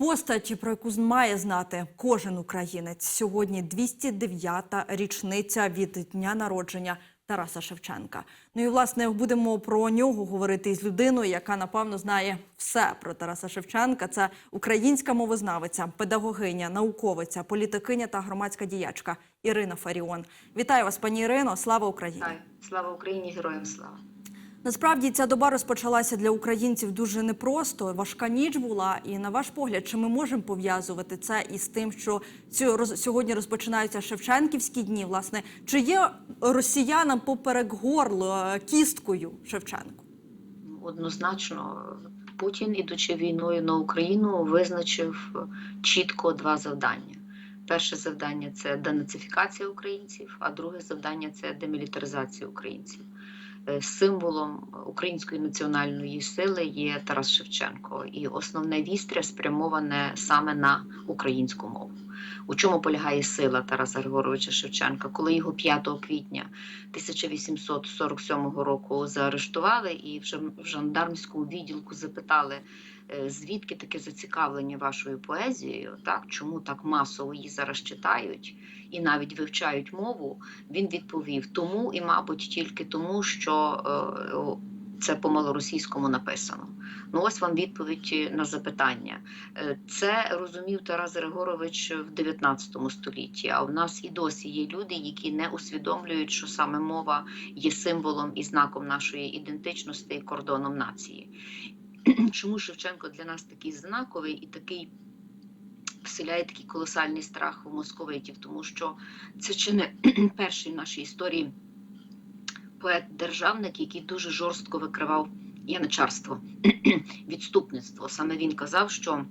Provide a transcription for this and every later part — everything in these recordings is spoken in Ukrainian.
Постать, про яку має знати кожен українець. Сьогодні 209-та річниця від дня народження Тараса Шевченка. Ну і власне будемо про нього говорити із людиною, яка напевно знає все про Тараса Шевченка. Це українська мовознавиця, педагогиня, науковиця, політикиня та громадська діячка Ірина Фаріон. Вітаю вас, пані Ірино. Слава Україні! Слава Україні, героям слава. Насправді ця доба розпочалася для українців дуже непросто. Важка ніч була. І на ваш погляд, чи ми можемо пов'язувати це із тим, що цю роз- сьогодні розпочинаються Шевченківські дні? Власне, чи є росіянам поперек горла е, кісткою Шевченку? Однозначно, Путін, ідучи війною на Україну, визначив чітко два завдання. Перше завдання це денацифікація українців, а друге завдання це демілітаризація українців. Е, Символом української національної сили є Тарас Шевченко, і основне вістря спрямоване саме на українську мову. У чому полягає сила Тараса Григоровича Шевченка, коли його 5 квітня 1847 року заарештували і в в жандармському відділку запитали, е, звідки таке зацікавлення вашою поезією, так чому так масово її зараз читають і навіть вивчають мову. Він відповів тому, і, мабуть, тільки тому, що е, це по малоросійському написано. Ну, ось вам відповідь на запитання. Е, Це розумів Тарас Григорович в 19 столітті. А в нас і досі є люди, які не усвідомлюють, що саме мова є символом і знаком нашої ідентичності і кордоном нації. Чому Шевченко для нас такий знаковий і такий вселяє такий колосальний страх у московитів, тому що це чи не перший в нашій історії поет-державник, який дуже жорстко викривав яничарство, відступництво. Саме він казав, що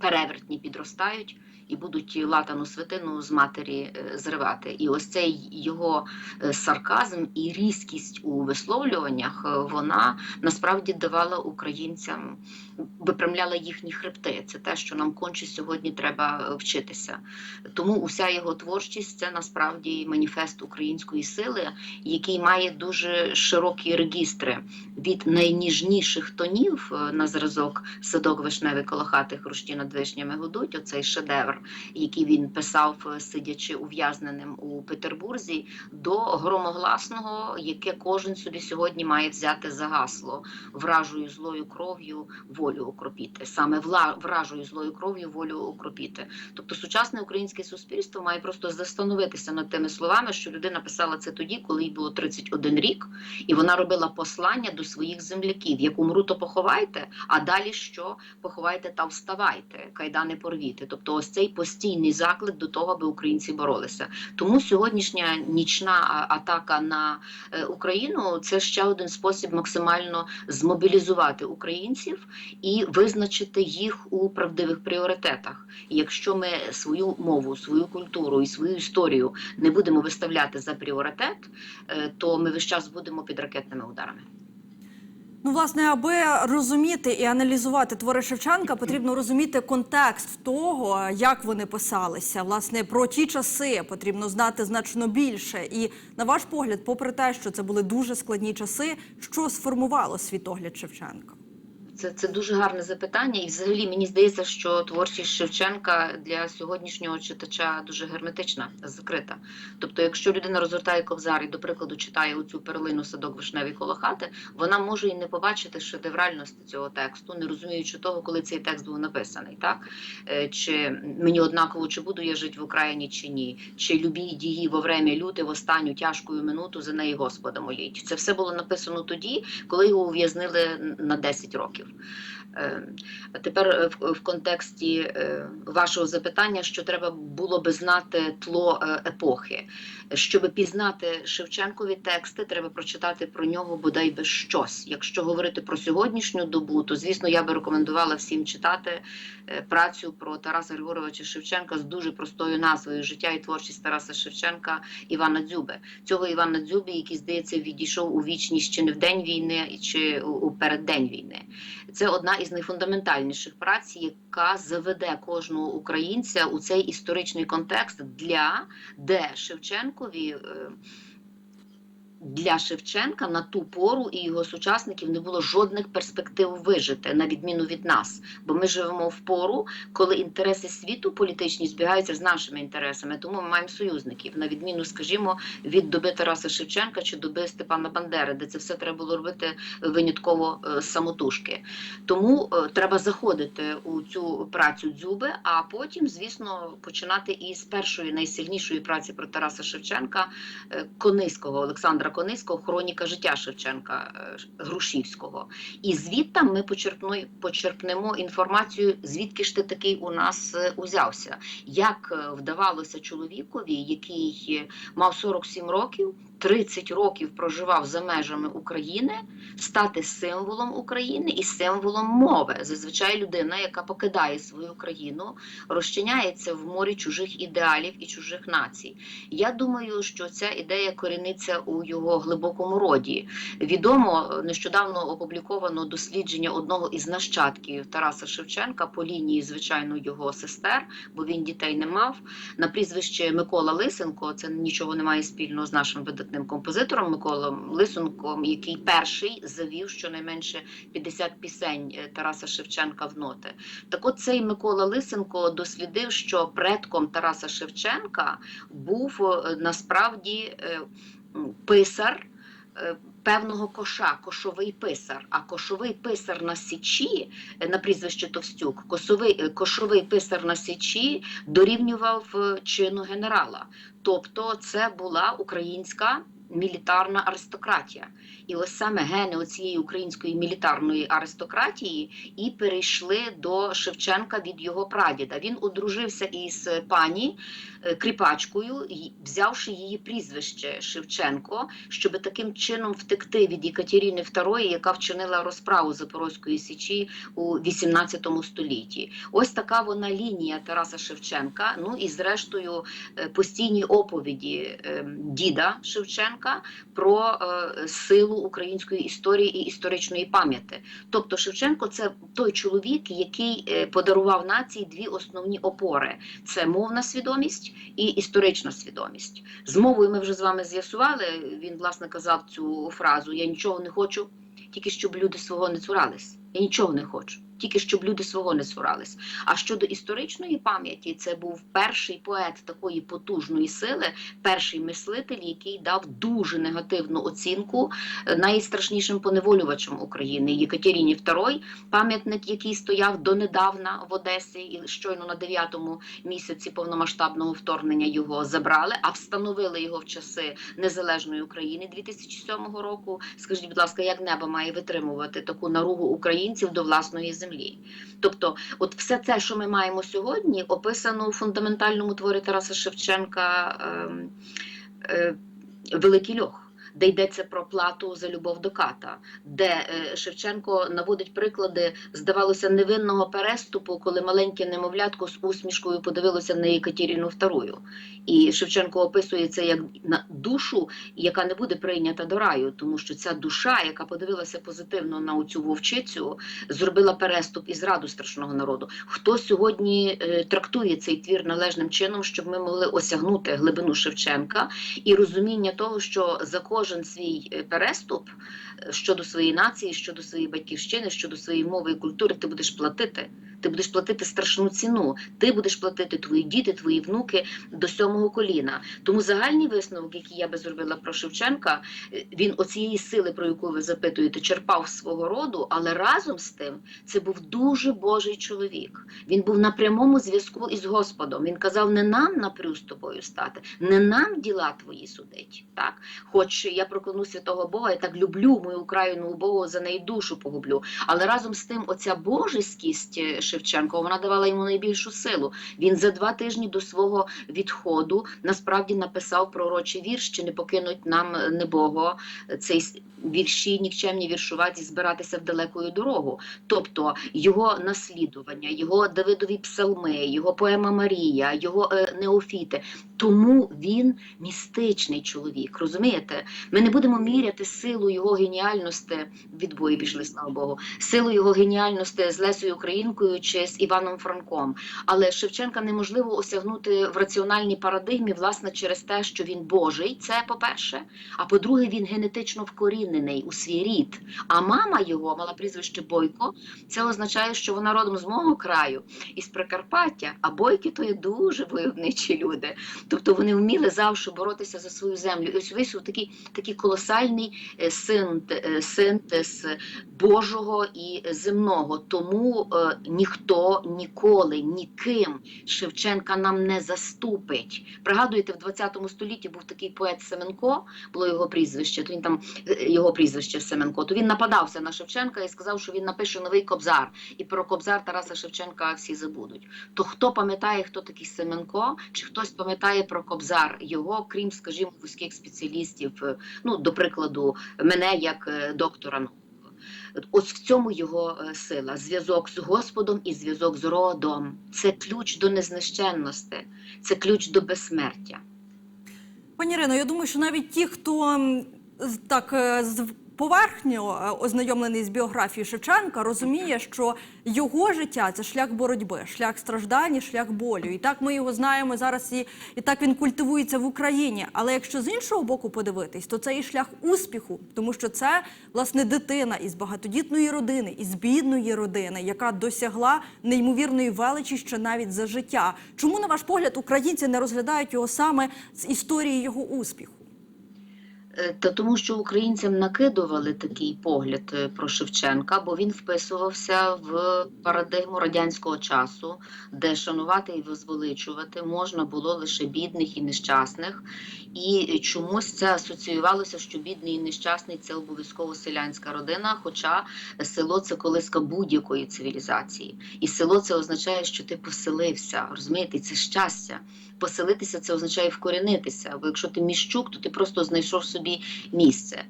перевертні підростають і будуть латану свитину з матері е, зривати. І ось цей його е, сарказм і різкість у висловлюваннях е, вона насправді давала українцям, випрямляла їхні хребти. Це те, що нам конче сьогодні треба вчитися. Тому уся його творчість це насправді маніфест української сили, який має дуже широкі регістри від найніжніших тонів на зразок садок вишневий коло хати хрущі над вишнями гудуть. Оцей шедевр, який він писав, е, сидячи ув'язненим у Петербурзі, до громогласного, яке кожен собі сьогодні має взяти за гасло вражою злою кров'ю волю окропіти. Саме вражою злою кров'ю волю окропіти. Тобто сучасне українське суспільство має просто застановитися над тими словами, що людина писала це тоді, коли їй було 31 рік, і вона робила послання до своїх земляків: як умру, то поховайте, а далі що поховайте та вставайте, кайдани порвіти. Тобто, ось цей постійний заклик до того, аби українці боролися. Тому сьогоднішня нічна атака на е, Україну це ще один спосіб максимально змобілізувати українців і визначити їх у правдивих пріоритетах. І якщо ми свою мову, свою культуру і свою історію не будемо виставляти за пріоритет, е, то ми весь час будемо під ракетними ударами. Ну, власне, аби розуміти і аналізувати твори Шевченка, потрібно розуміти контекст того, як вони писалися. Власне, про ті часи потрібно знати значно більше. І на ваш погляд, попри те, що це були дуже складні часи, що сформувало світогляд Шевченка? Це, це дуже гарне запитання, і взагалі мені здається, що творчість Шевченка для сьогоднішнього читача дуже герметична, закрита. Тобто, якщо людина розгортає ковзар і, до прикладу, читає оцю перлину садок вишневий коло хати, вона може і не побачити шедевральності цього тексту, не розуміючи того, коли цей текст був написаний. Так Е, чи мені однаково, чи буду я жити в Україні, чи ні, чи любі дії во время люти в останню тяжкою минуту за неї Господа моліть. Це все було написано тоді, коли його ув'язнили на 10 років. Е, А тепер е, в, контексті е, вашого запитання, що треба було би знати тло епохи. Щоб пізнати Шевченкові тексти, треба прочитати про нього бодай би щось. Якщо говорити про сьогоднішню добу, то звісно я би рекомендувала всім читати працю про Тараса Григоровича Шевченка з дуже простою назвою Життя і творчість Тараса Шевченка Івана Дзюби. Цього Івана Дзюби, який здається відійшов у вічність чи не в день війни, чи у переддень війни. Це одна із найфундаментальніших праць, яка заведе кожного українця у цей історичний контекст, для де Шевченкові. Для Шевченка на ту пору і його сучасників не було жодних перспектив вижити, на відміну від нас. Бо ми живемо в пору, коли інтереси світу політичні збігаються з нашими інтересами, тому ми маємо союзників, на відміну, скажімо, від доби Тараса Шевченка чи доби Степана Бандери, де це все треба було робити винятково е, самотужки. Тому е, треба заходити у цю працю дзюби, а потім, звісно, починати із першої найсильнішої праці про Тараса Шевченка е, Кониського, Олександра Кониського, хроніка життя Шевченка е, Грушівського. І звідти ми почерпнемо інформацію, звідки ж ти такий у нас е, узявся, як е, вдавалося чоловікові, який мав 47 років. 30 років проживав за межами України, стати символом України і символом мови. Зазвичай людина, яка покидає свою країну, розчиняється в морі чужих ідеалів і чужих націй. Я думаю, що ця ідея коріниться у його глибокому роді. Відомо нещодавно опубліковано дослідження одного із нащадків Тараса Шевченка по лінії, звичайно, його сестер, бо він дітей не мав. На прізвище Микола Лисенко. Це нічого не має спільного з нашим видатним композитором Миколом Лисенком, який перший завів щонайменше 50 пісень е, Тараса Шевченка в ноти. Так от цей Микола Лисенко дослідив, що предком Тараса Шевченка був е, насправді е, писар. Певного коша, кошовий писар. А кошовий писар на січі е, на прізвище Товстюк, косовий, е, кошовий писар на січі дорівнював е, чину генерала. Тобто, це була українська мілітарна аристократія. І ось саме гени цієї української мілітарної аристократії і перейшли до Шевченка від його прадіда. Він одружився із пані е, кріпачкою, взявши її прізвище Шевченко, щоб таким чином втекти від Екатерини II, яка вчинила розправу Запорозької січі у 18 столітті. Ось така вона лінія Тараса Шевченка. Ну і зрештою е, постійні оповіді е, діда Шевченка про е, силу української історії і історичної пам'яті. Тобто Шевченко це той чоловік, який е, подарував нації дві основні опори: це мовна свідомість і історична свідомість. З мовою ми вже з вами з'ясували. Він власне казав цю фразу: Я нічого не хочу, тільки щоб люди свого не цурались. Я нічого не хочу. Тільки щоб люди свого не цурались. А щодо історичної пам'яті, це був перший поет такої потужної сили, перший мислитель, який дав дуже негативну оцінку е, найстрашнішим поневолювачам України Єкатерині II, пам'ятник, який стояв донедавна в Одесі, і щойно на 9-му місяці повномасштабного вторгнення його забрали, а встановили його в часи незалежної України 2007 року. Скажіть, будь ласка, як небо має витримувати таку наругу українців до власної землі? Тобто, от все це, що ми маємо сьогодні, описано у фундаментальному творі Тараса Шевченка ем, е, Великий льох. Де йдеться про плату за любов до ката, де е, Шевченко наводить приклади, здавалося, невинного переступу, коли маленьке немовлятко з усмішкою подивилося на Екатерину II. І Шевченко описує це як на душу, яка не буде прийнята до раю, тому що ця душа, яка подивилася позитивно на цю вовчицю, зробила переступ і зраду страшного народу. Хто сьогодні е, трактує цей твір належним чином, щоб ми могли осягнути глибину Шевченка і розуміння того, що за кожен свій е, переступ е, щодо своєї нації, щодо своєї батьківщини, щодо своєї мови і культури, ти будеш платити. Ти будеш платити страшну ціну. Ти будеш платити твої діти, твої внуки до сьомого коліна. Тому загальний висновок, який я би зробила про Шевченка, е, він оцієї сили, про яку ви запитуєте, черпав свого роду, але разом з тим це був дуже Божий чоловік. Він був на прямому зв'язку із Господом. Він казав: не нам напрю з тобою стати, не нам діла твої судить. Так, хоч я прокляну святого Бога, я так люблю мою Україну Богу, за неї душу погублю. Але разом з тим, оця божеськість Шевченка, вона давала йому найбільшу силу. Він за два тижні до свого відходу насправді написав пророчий вірш, чи не покинуть нам небого цей вірші, нікчемні віршувати, збиратися в далекою дорогу. Тобто його наслідування, його Давидові псалми, його поема Марія, його е, неофіти. Тому він містичний чоловік. Розумієте? Ми не будемо міряти силу його геніальності, відбої пішли, слава Богу, силу його геніальності з Лесою Українкою чи з Іваном Франком. Але Шевченка неможливо осягнути в раціональній парадигмі, власне, через те, що він Божий, це по-перше. А по-друге, він генетично вкорінений у свій рід. А мама його мала прізвище Бойко. Це означає, що вона родом з мого краю із Прикарпаття. А бойки то є дуже войовничі люди. Тобто вони вміли завжди боротися за свою землю. І ось вийшов такий, такий колосальний е, е, синтез Божого і земного. Тому е, ніхто ніколи ніким Шевченка нам не заступить. Пригадуєте, в 20 столітті був такий поет Семенко, було його прізвище. То він там е, його прізвище Семенко. То він нападався на Шевченка і сказав, що він напише новий кобзар. І про кобзар Тараса Шевченка всі забудуть. То хто пам'ятає, хто такий Семенко, чи хтось пам'ятає про кобзар його, крім, скажімо, вузьких спеціалістів, е, ну, до прикладу, мене як е, доктора Ось в цьому його е, сила. Зв'язок з Господом і зв'язок з родом. Це ключ до незнищенності, це ключ до безсмертя. Пані Ірино, я думаю, що навіть ті, хто так поверхньо е, ознайомлений з біографією Шевченка, розуміє, що його життя це шлях боротьби, шлях страждань, шлях болю. І так ми його знаємо зараз, і, і так він культивується в Україні. Але якщо з іншого боку подивитись, то це і шлях успіху, тому що це власне дитина із багатодітної родини, із бідної родини, яка досягла неймовірної величі ще навіть за життя. Чому, на ваш погляд, українці не розглядають його саме з історії його успіху? Е, Та тому, що українцям накидували такий погляд е, про Шевченка, бо він вписувався в парадигму радянського часу, де шанувати і возвеличувати можна було лише бідних і нещасних. І чомусь це асоціювалося, що бідний і нещасний це обов'язково селянська родина. Хоча село це колиска будь-якої цивілізації, і село це означає, що ти поселився. Розумієте, це щастя. Поселитися це означає вкорінитися. Бо якщо ти міщук, то ти просто знайшов собі місце.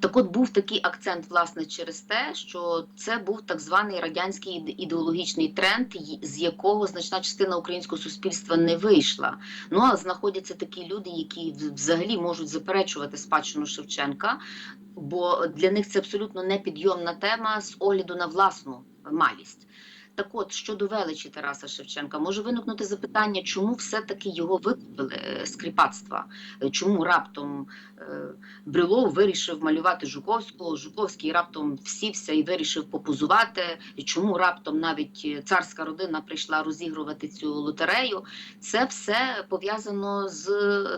Так от був такий акцент, власне, через те, що це був так званий радянський ідеологічний тренд, з якого значна частина українського суспільства не вийшла. Ну а знаходяться такі люди, які взагалі можуть заперечувати спадщину Шевченка, бо для них це абсолютно непідйомна тема з огляду на власну малість. Так от, щодо величі Тараса Шевченка, може виникнути запитання, чому все-таки його викупили е, з кріпацтва? Е, Чому раптом е, Брюлов вирішив малювати Жуковського, Жуковський раптом всівся і вирішив попозувати? Чому раптом навіть царська родина прийшла розігрувати цю лотерею? Це все пов'язано з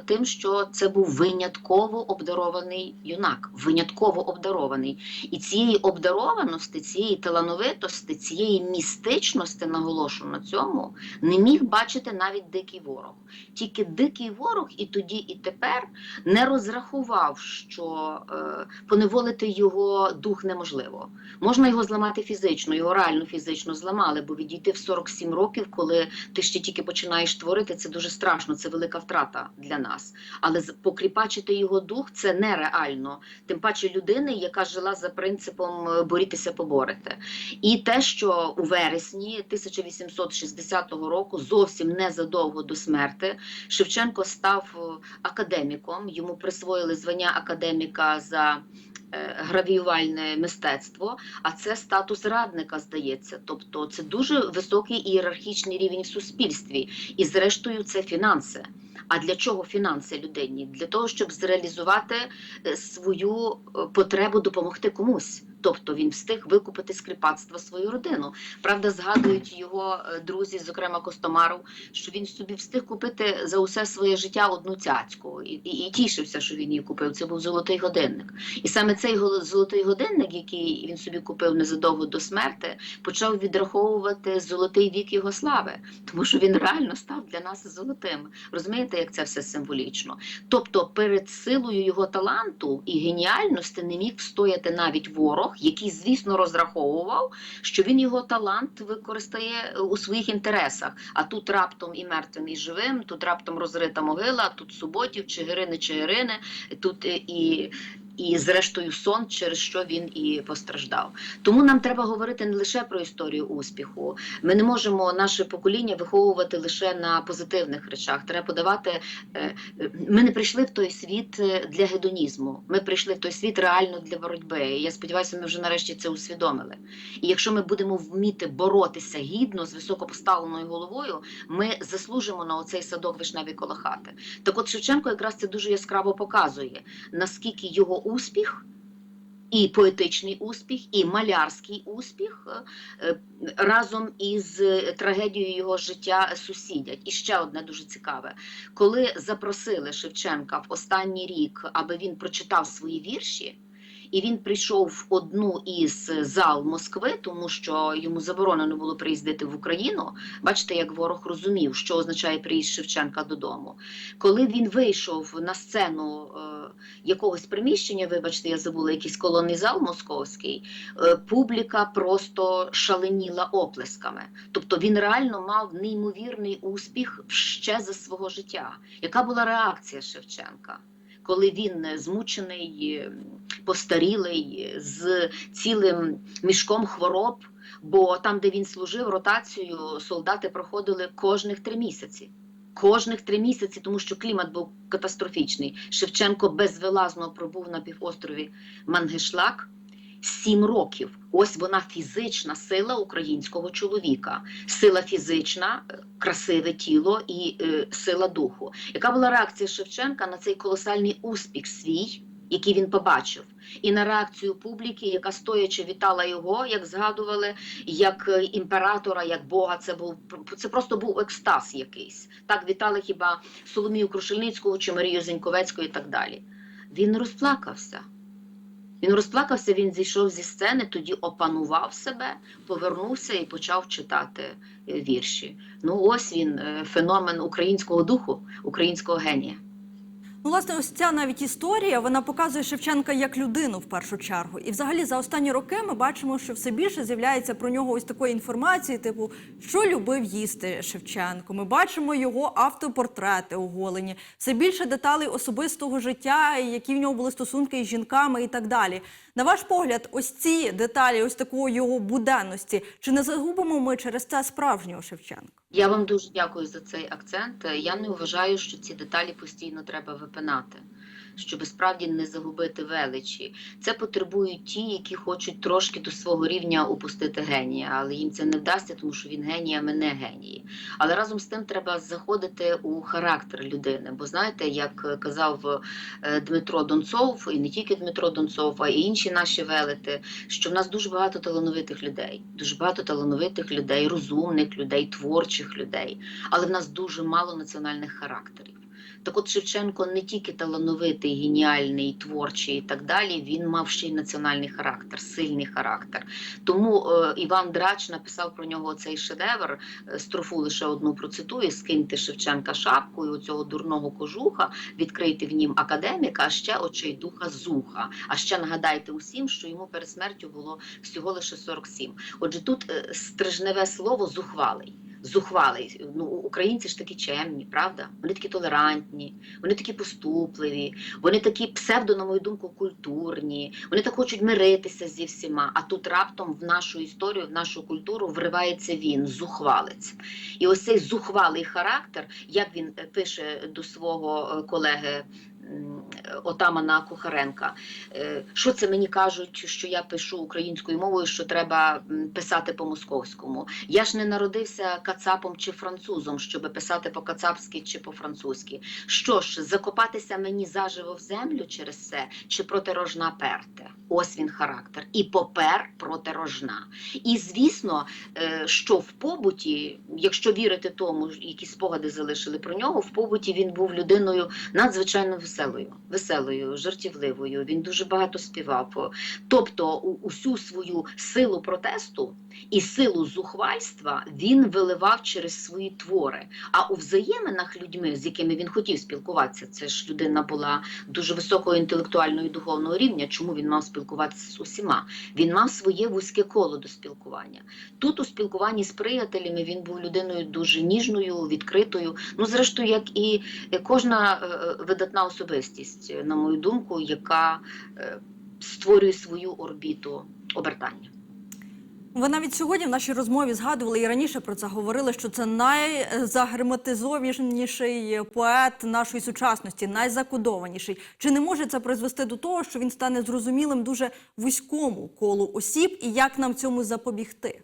тим, що це був винятково обдарований юнак, винятково обдарований. І цієї обдарованості, цієї талановитості, цієї містичності, наголошую на цьому, не міг бачити навіть дикий ворог. Тільки дикий ворог і тоді, і тепер не розрахував, що е, поневолити його дух неможливо. Можна його зламати фізично, його реально фізично зламали, бо відійти в 47 років, коли ти ще тільки починаєш творити, це дуже страшно, це велика втрата для нас. Але покріпачити його дух це нереально. Тим паче людини, яка жила за принципом е, борітися, поборете. І те, що у вересні 1860 року, зовсім незадовго до смерти, Шевченко став е, академіком. Йому присвоїли звання академіка за е, гравіювальне мистецтво, а це статус радника, здається. Тобто це дуже високий ієрархічний рівень в суспільстві. І, зрештою, це фінанси. А для чого фінанси людині? Для того, щоб зреалізувати е, свою е, потребу допомогти комусь. Тобто він встиг викупити з кріпацтва свою родину. Правда, згадують його е, друзі, зокрема Костомаров, що він собі встиг купити за усе своє життя одну цяцьку і, і, і тішився, що він її купив. Це був золотий годинник. І саме цей золотий годинник, який він собі купив незадовго до смерти, почав відраховувати золотий вік його слави, тому що він реально став для нас золотим. Розумієте, як це все символічно? Тобто, перед силою його таланту і геніальності не міг встояти навіть ворог, який, звісно, розраховував, що він його талант використає е, у своїх інтересах. А тут раптом і мертвим, і живим, тут раптом розрита могила, тут Суботів, Чигирини, Чигирини, тут е, і і, зрештою, сон, через що він і постраждав. Тому нам треба говорити не лише про історію успіху. Ми не можемо наше покоління виховувати лише на позитивних речах. Треба подавати. е, е, Ми не прийшли в той світ е, для гедонізму. Ми прийшли в той світ реально для боротьби. Я сподіваюся, ми вже нарешті це усвідомили. І якщо ми будемо вміти боротися гідно з високопоставленою головою, ми заслужимо на оцей садок вишневі коло хати. Так от Шевченко якраз це дуже яскраво показує, наскільки його успіх. І поетичний успіх, і малярський успіх е, е, разом із е, трагедією його життя сусідять. І ще одне дуже цікаве: коли запросили Шевченка в останній рік, аби він прочитав свої вірші, і він прийшов в одну із зал Москви, тому що йому заборонено було приїздити в Україну. Бачите, як ворог розумів, що означає приїзд Шевченка додому. Коли він вийшов на сцену е, якогось приміщення, вибачте, я забула якийсь колонний зал московський, е, публіка просто шаленіла оплесками. Тобто він реально мав неймовірний успіх ще за свого життя. Яка була реакція Шевченка? коли він е, змучений, е, постарілий е, з цілим мішком хвороб. Бо там, де він служив ротацію, солдати проходили кожних три місяці. Кожних три місяці, тому що клімат був катастрофічний. Шевченко безвилазно пробув на півострові Мангешлак. Сім років. Ось вона фізична сила українського чоловіка, сила фізична, е, красиве тіло і е, сила духу. Яка була реакція Шевченка на цей колосальний успіх свій, який він побачив, і на реакцію публіки, яка стоячи вітала його, як згадували, як е, імператора, як Бога. Це був це просто був екстаз якийсь. Так вітали хіба Соломію Крушельницького чи Марію Зеньковецьку і так далі. Він розплакався. Він розплакався, він зійшов зі сцени, тоді опанував себе, повернувся і почав читати е, вірші. Ну, ось він, е, феномен українського духу, українського генія. Власне, ось ця навіть історія вона показує Шевченка як людину в першу чергу. І взагалі за останні роки ми бачимо, що все більше з'являється про нього ось такої інформації, типу, що любив їсти Шевченко. Ми бачимо його автопортрети оголені, все більше деталей особистого життя, які в нього були стосунки із жінками і так далі. На ваш погляд, ось ці деталі, ось такої його буденності, чи не загубимо ми через це справжнього Шевченка? Я вам дуже дякую за цей акцент. Я не вважаю, що ці деталі постійно треба випинати, щоб справді не загубити величі. Це потребують ті, які хочуть трошки до свого рівня опустити генія, але їм це не вдасться, тому що він геній, а ми не генії. Але разом з тим треба заходити у характер людини. Бо знаєте, як казав е, Дмитро Донцов, і не тільки Дмитро Донцов, а й інші наші велети, що в нас дуже багато талановитих людей, дуже багато талановитих людей, розумних людей, творчих людей, але в нас дуже мало національних характерів. Так от Шевченко не тільки талановитий, геніальний, творчий і так далі, він мав ще й національний характер, сильний характер. Тому е, Іван Драч написав про нього цей шедевр, е, строфу лише одну процитую: скиньте Шевченка шапкою оцього дурного кожуха, відкрийте в нім академіка, а ще очей духа зуха. А ще нагадайте усім, що йому перед смертю було всього лише 47. Отже, тут е, стрижневе слово зухвалий. Зухвалий. Ну, українці ж такі чемні, правда? Вони такі толерантні, вони такі поступливі, вони такі псевдо, на мою думку, культурні. Вони так хочуть миритися зі всіма. А тут раптом в нашу історію, в нашу культуру вривається він, зухвалець. І ось цей зухвалий характер, як він е, пише до свого е, колеги. Отамана Кухаренка. Е, Що це мені кажуть, що я пишу українською мовою, що треба писати по-московському? Я ж не народився кацапом чи французом, щоб писати по-кацапськи чи по-французьки. Що ж, закопатися мені заживо в землю через це, чи проти рожна перте? Ось він характер. І попер проти рожна. І звісно, е, що в побуті, якщо вірити тому, які спогади залишили про нього, в побуті він був людиною надзвичайно веселою, веселою, жартівливою. Він дуже багато співав. Тобто, усю свою силу протесту і силу зухвальства він виливав через свої твори. А у взаєминах людьми, з якими він хотів спілкуватися, це ж людина була дуже високого інтелектуального і духовного рівня. Чому він мав спілкуватися з усіма? Він мав своє вузьке коло до спілкування. Тут у спілкуванні з приятелями він був людиною дуже ніжною, відкритою. Ну, зрештою, як і кожна е, видатна особистість. Творчість, на мою думку, яка е, створює свою орбіту обертання. Ви навіть сьогодні в нашій розмові згадували і раніше про це говорили, що це найзагерметизованіший поет нашої сучасності, найзакодованіший. Чи не може це призвести до того, що він стане зрозумілим дуже вузькому колу осіб, і як нам цьому запобігти?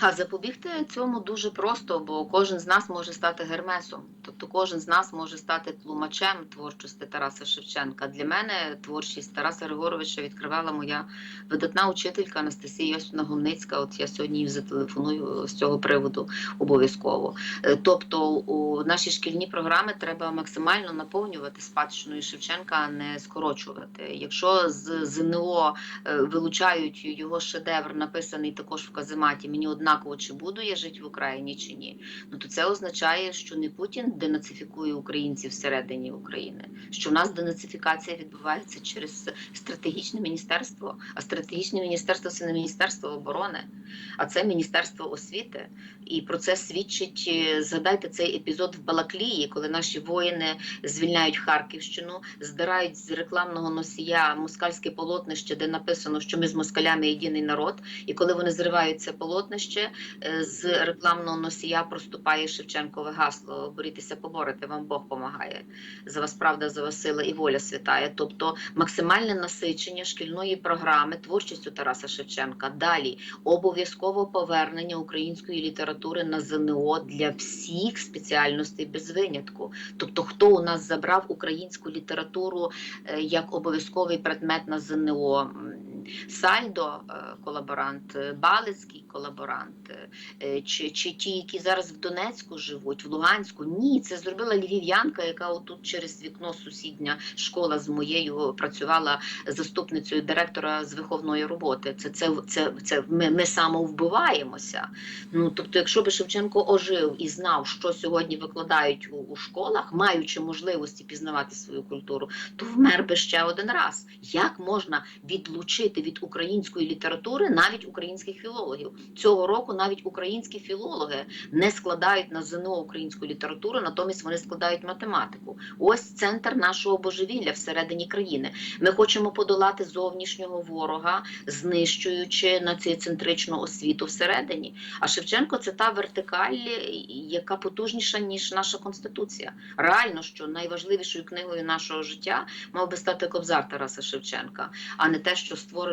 А запобігти цьому дуже просто, бо кожен з нас може стати гермесом. Тобто кожен з нас може стати тлумачем творчості Тараса Шевченка. Для мене творчість Тараса Григоровича відкривала моя видатна учителька Анастасія Йосифівна Гумницька. От я сьогодні їй зателефоную з цього приводу обов'язково. Е, Тобто у наші шкільні програми треба максимально наповнювати спадщиною Шевченка, а не скорочувати. Якщо з ЗНО е, вилучають його шедевр, написаний також в казематі, мені однаково, чи буду я жити в Україні чи ні. Ну то це означає, що не Путін денацифікує українців всередині України, що в нас денацифікація відбувається через стратегічне міністерство. А стратегічне міністерство це не міністерство оборони, а це міністерство освіти. І про це свідчить. е, Згадайте цей епізод в Балаклії, коли наші воїни звільняють Харківщину, здирають з рекламного носія москальське полотнище, де написано, що ми з москалями єдиний народ. І коли вони зривають це полотнище, е, з рекламного носія проступає Шевченкове гасло: борітеся, поборете, вам Бог помагає. За вас правда, за вас сила і воля святає. Тобто максимальне насичення шкільної програми творчістю Тараса Шевченка. Далі обов'язково повернення української літератури на ЗНО для всіх спеціальностей без винятку. Тобто, хто у нас забрав українську літературу е, як обов'язковий предмет на ЗНО? Сальдо, е, колаборант, е, Балицький колаборант, е, чи, чи ті, які зараз в Донецьку живуть, в Луганську. Ні, це зробила львів'янка, яка отут через вікно сусідня школа з моєю працювала заступницею директора з виховної роботи. Це, це, це, це ми, ми самовбиваємося. Ну тобто, якщо би Шевченко ожив і знав, що сьогодні викладають у, у школах, маючи можливості пізнавати свою культуру, то вмер би ще один раз. Як можна відлучити від української літератури навіть українських філологів? Цього року навіть українські філологи не складають на ЗНО українську літературу, натомість вони складають математику. Ось центр нашого божевілля всередині країни. Ми хочемо подолати зовнішнього ворога, знищуючи націоцентричну освіту всередині. А Шевченко це та вертикаль, яка потужніша ніж наша конституція. Реально, що найважливішою книгою нашого життя мав би стати Кобзар Тараса Шевченка, а не те, що створено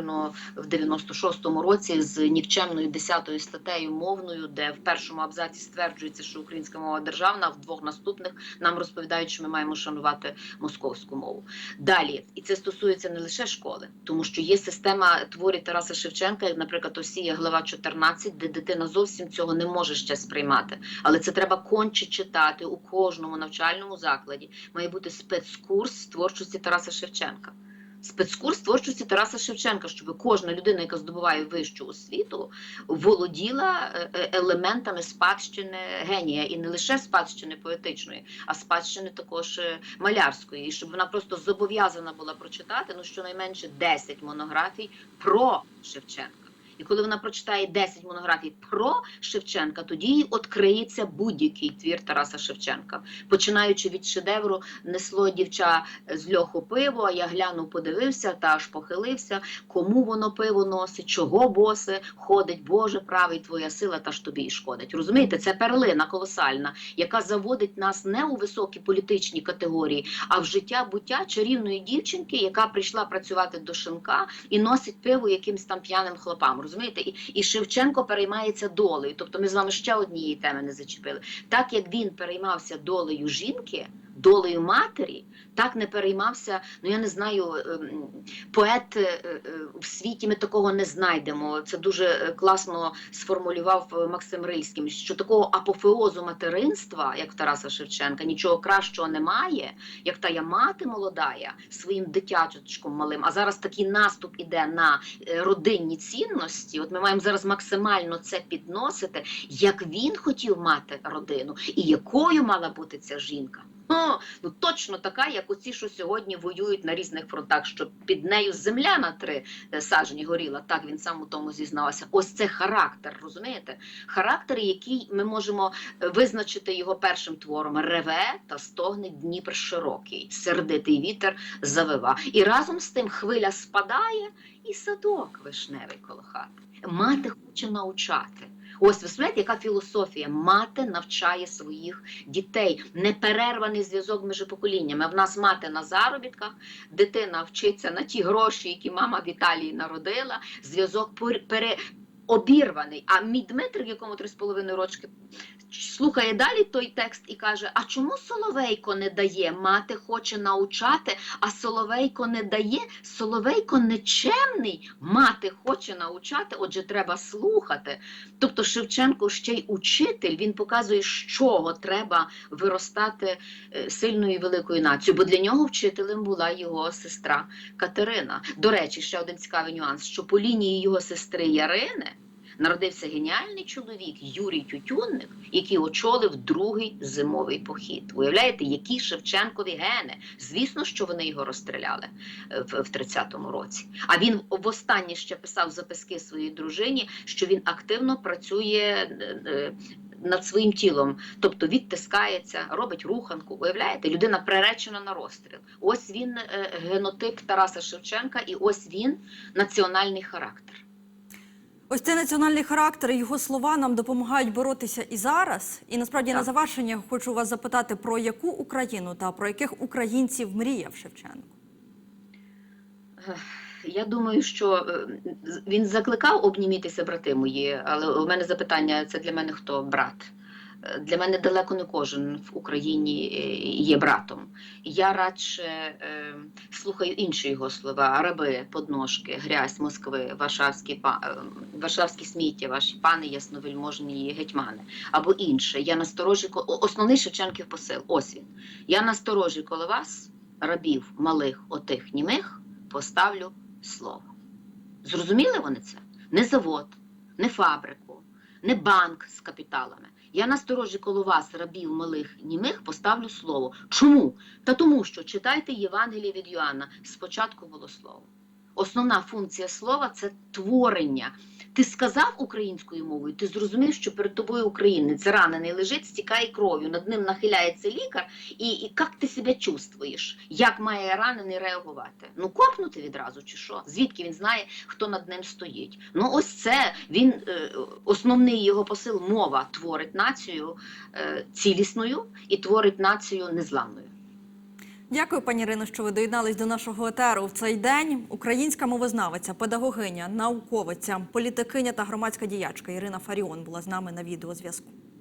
в 96-му році з нікчемною 10 статтею мовною, де в першому абзаці стверджується, що українська мова державна, а в двох наступних нам розповідають, що ми маємо шанувати московську мову. Далі, і це стосується не лише школи, тому що є система творів Тараса Шевченка, як, наприклад, Осія, глава 14, де дитина зовсім цього не може ще сприймати. Але це треба конче читати у кожному навчальному закладі. Має бути спецкурс творчості Тараса Шевченка. Спецкурс творчості Тараса Шевченка, щоб кожна людина, яка здобуває вищу освіту, володіла е, е, елементами спадщини генія, і не лише спадщини поетичної, а спадщини також е, малярської, і щоб вона просто зобов'язана була прочитати ну щонайменше 10 монографій про Шевченка. І коли вона прочитає 10 монографій про Шевченка, тоді їй відкриється будь-який твір Тараса Шевченка. Починаючи від шедевру несло дівча з льоху пиво, а я глянув, подивився та аж похилився, кому воно пиво носить, чого босе, ходить, Боже, правий твоя сила, та ж тобі і шкодить. Розумієте, це перлина колосальна, яка заводить нас не у високі політичні категорії, а в життя буття чарівної дівчинки, яка прийшла працювати до шинка і носить пиво якимсь там п'яним хлопам. Розумієте, і, і Шевченко переймається долею. Тобто, ми з вами ще однієї теми не зачепили. Так як він переймався долею жінки, долею матері, так не переймався. Ну я не знаю, ем, поет е, е, в світі ми такого не знайдемо. Це дуже е, класно сформулював е, Максим Рильським, що такого апофеозу материнства, як Тараса Шевченка, нічого кращого немає, як та я мати молодая своїм дитячочком малим. А зараз такий наступ іде на е, родинні цінності. От ми маємо зараз максимально це підносити, як він хотів мати родину, і якою мала бути ця жінка. Ну точно така, як оці, що сьогодні воюють на різних фронтах, що під нею земля на три е, сажені горіла. Так він сам у тому зізнався. Ось це характер, розумієте? Характер, який ми можемо е, визначити його першим твором: реве та стогне Дніпр широкий, сердитий вітер завива. І разом з тим хвиля спадає, і садок вишневий коло хати. Мати хоче навчати. Ось ви знаєте, яка філософія? Мати навчає своїх дітей. Неперерваний зв'язок між поколіннями. В нас мати на заробітках, дитина вчиться на ті гроші, які мама в Італії народила. Зв'язок пере... обірваний. А мій Дмитрик, якому 3,5 рочки, слухає далі той текст і каже: А чому Соловейко не дає? Мати хоче навчати, а Соловейко не дає. Соловейко нечемний, мати хоче навчати, отже, треба слухати. Тобто Шевченко ще й учитель, він показує, з чого треба виростати е, сильною і великою нацією, бо для нього вчителем була його сестра Катерина. До речі, ще один цікавий нюанс, що по лінії його сестри Ярини народився геніальний чоловік Юрій Тютюнник, який очолив другий зимовий похід. Уявляєте, які Шевченкові гени? Звісно, що вони його розстріляли е, в, в 30-му році. А він востаннє ще писав записки своїй дружині, що він активно працює. е, е, Над своїм тілом, тобто відтискається, робить руханку. Уявляєте, людина приречена на розстріл. Ось він генотип Тараса Шевченка, і ось він національний характер. Ось цей національний характер і його слова нам допомагають боротися і зараз. І насправді на завершення хочу вас запитати про яку Україну та про яких українців мріяв Шевченко. Я думаю, що е, він закликав обнімітися брати мої, але у мене запитання: це для мене хто брат? Для мене далеко не кожен в Україні е, є братом. Я радше е, слухаю інші його слова: раби, подножки, грязь Москви, Варшавські, па- е, Варшавські сміття, ваші пани ясновельможні гетьмани або інше. Я насторожі основний Шевченків посил. Ось він. Я насторожі коло вас, рабів малих, отих німих, поставлю слово. Зрозуміли вони це? Не завод, не фабрику, не банк з капіталами. Я насторожі коло вас, рабів малих німих, поставлю слово. Чому? Та тому, що читайте Євангеліє від Йоанна. Спочатку було слово. Основна функція слова це творення. Ти сказав українською мовою, ти зрозумів, що перед тобою українець ранений лежить, стікає кров'ю, над ним нахиляється лікар, і, як ти себе чувствуєш? Як має ранений реагувати? Ну копнути відразу чи що? Звідки він знає, хто над ним стоїть? Ну ось це він е, основний його посил мова творить націю е, цілісною і творить націю незламною. Дякую, пані Ірино, що ви доєднались до нашого етеру в цей день. Українська мовознавиця, педагогиня, науковиця, політикиня та громадська діячка Ірина Фаріон була з нами на відеозв'язку.